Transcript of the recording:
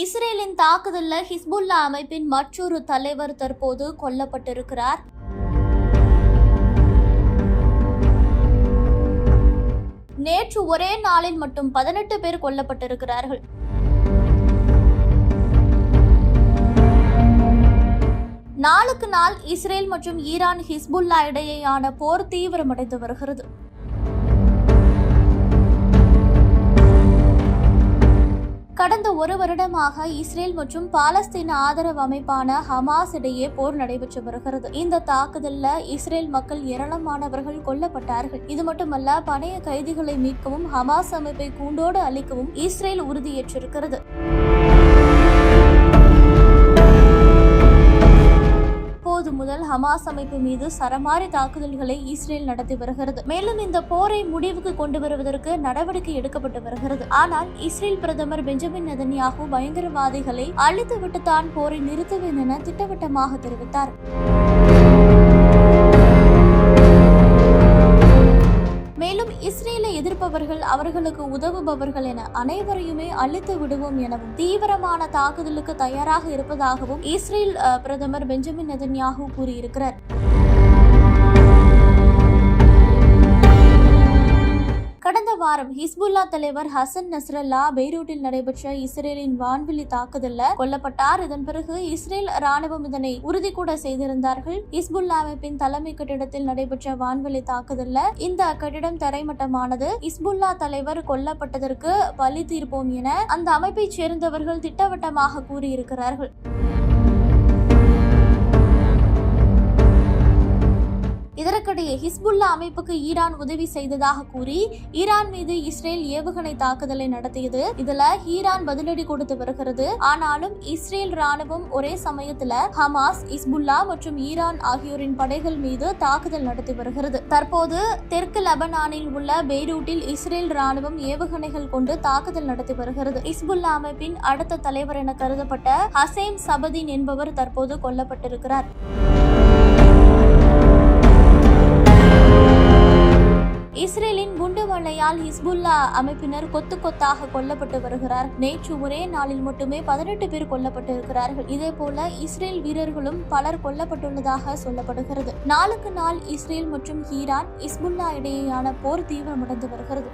இஸ்ரேலின் தாக்குதலில் ஹிஸ்புல்லா அமைப்பின் மற்றொரு தலைவர் தற்போது கொல்லப்பட்டிருக்கிறார். நேற்று ஒரே நாளில் மட்டும் பதினெட்டு பேர் கொல்லப்பட்டிருக்கிறார்கள். நாளுக்கு நாள் இஸ்ரேல் மற்றும் ஈரான் ஹிஸ்புல்லா இடையேயான போர் தீவிரமடைந்து வருகிறது. கடந்த ஒரு வருடமாக இஸ்ரேல் மற்றும் பாலஸ்தீன ஆதரவு அமைப்பான ஹமாஸ் இடையே போர் நடைபெற்று வருகிறது. இந்த தாக்குதல்ல இஸ்ரேல் மக்கள் ஏராளமானவர்கள் கொல்லப்பட்டார்கள். இது மட்டுமல்ல பணைய கைதிகளை மீட்கவும் ஹமாஸ் அமைப்பை கூண்டோடு அளிக்கவும் இஸ்ரேல் உறுதியேற்றிருக்கிறது. ஹமாஸ் அமைப்பு மீது சரமாரி தாக்குதல்களை இஸ்ரேல் நடத்தி வருகிறது. மேலும் இந்த போரை முடிவுக்கு கொண்டு வருவதற்கு நடவடிக்கை எடுக்கப்பட்டு வருகிறது. ஆனால் இஸ்ரேல் பிரதமர் பெஞ்சமின் நெதன்யாகு பயங்கரவாதிகளை அழித்துவிட்டு தான் போரை நிறுத்துவேன் என திட்டவட்டமாக தெரிவித்தார். செய்பவர்கள் அவர்களுக்கு உதவுபவர்கள் என அனைவரையுமே அழித்து விடுவோம் எனவும் தீவிரமான தாக்குதலுக்கு தயாராக இருப்பதாகவும் இஸ்ரேல் பிரதமர் பெஞ்சமின் நெதன்யாகு கூறியிருக்கிறார். வாரம் ஹிஸ்புல்லா தலைவர் ஹசன் நஸ்ரல்லா பெய்ரூட்டில் நடைபெற்ற இஸ்ரேலின் வான்வெளி தாக்குதல்ல கொல்லப்பட்டார். இதன் பிறகு இஸ்ரேல் ராணுவம் இதனை உறுதி கூட செய்திருந்தார்கள். ஹிஸ்புல்லா அமைப்பின் தலைமை கட்டிடத்தில் நடைபெற்ற வான்வெளி தாக்குதல்ல இந்த கட்டிடம் தரைமட்டமானது. ஹிஸ்புல்லா தலைவர் கொல்லப்பட்டதற்கு பழி தீர்ப்போம் என அந்த அமைப்பைச் சேர்ந்தவர்கள் திட்டவட்டமாக கூறியிருக்கிறார்கள். இதற்கிடையே ஹிஸ்புல்லா அமைப்புக்கு ஈரான் உதவி செய்ததாக கூறி ஈரான் மீது இஸ்ரேல் ஏவுகணை தாக்குதலை நடத்தியது. இதுல ஈரான் பதிலடி கொடுத்து வருகிறது. ஆனாலும் இஸ்ரேல் ராணுவம் ஒரே சமயத்துல ஹமாஸ் இஸ்புல்லா மற்றும் ஈரான் ஆகியோரின் படைகள் மீது தாக்குதல் நடத்தி வருகிறது. தற்போது தெற்கு லெபனானில் உள்ள பெய்ரூட்டில் இஸ்ரேல் ராணுவம் ஏவுகணைகள் கொண்டு தாக்குதல் நடத்தி வருகிறது. இஸ்புல்லா அமைப்பின் அடுத்த தலைவர் என கருதப்பட்ட ஹசேம் சபதீன் என்பவர் தற்போது கொல்லப்பட்டிருக்கிறார். இஸ்ரேலின் ஹிஸ்புல்லா அமைப்பினர் கொத்து கொத்தாக கொல்லப்பட்டு வருகிறார். நேற்று ஒரே நாளில் மட்டுமே பதினெட்டு பேர் கொல்லப்பட்டிருக்கிறார்கள். இதே போல இஸ்ரேல் வீரர்களும் பலர் கொல்லப்பட்டுள்ளதாக சொல்லப்படுகிறது. நாளுக்கு நாள் இஸ்ரேல் மற்றும் ஈரான் இஸ்புல்லா இடையேயான போர் தீவிரமடைந்து வருகிறது.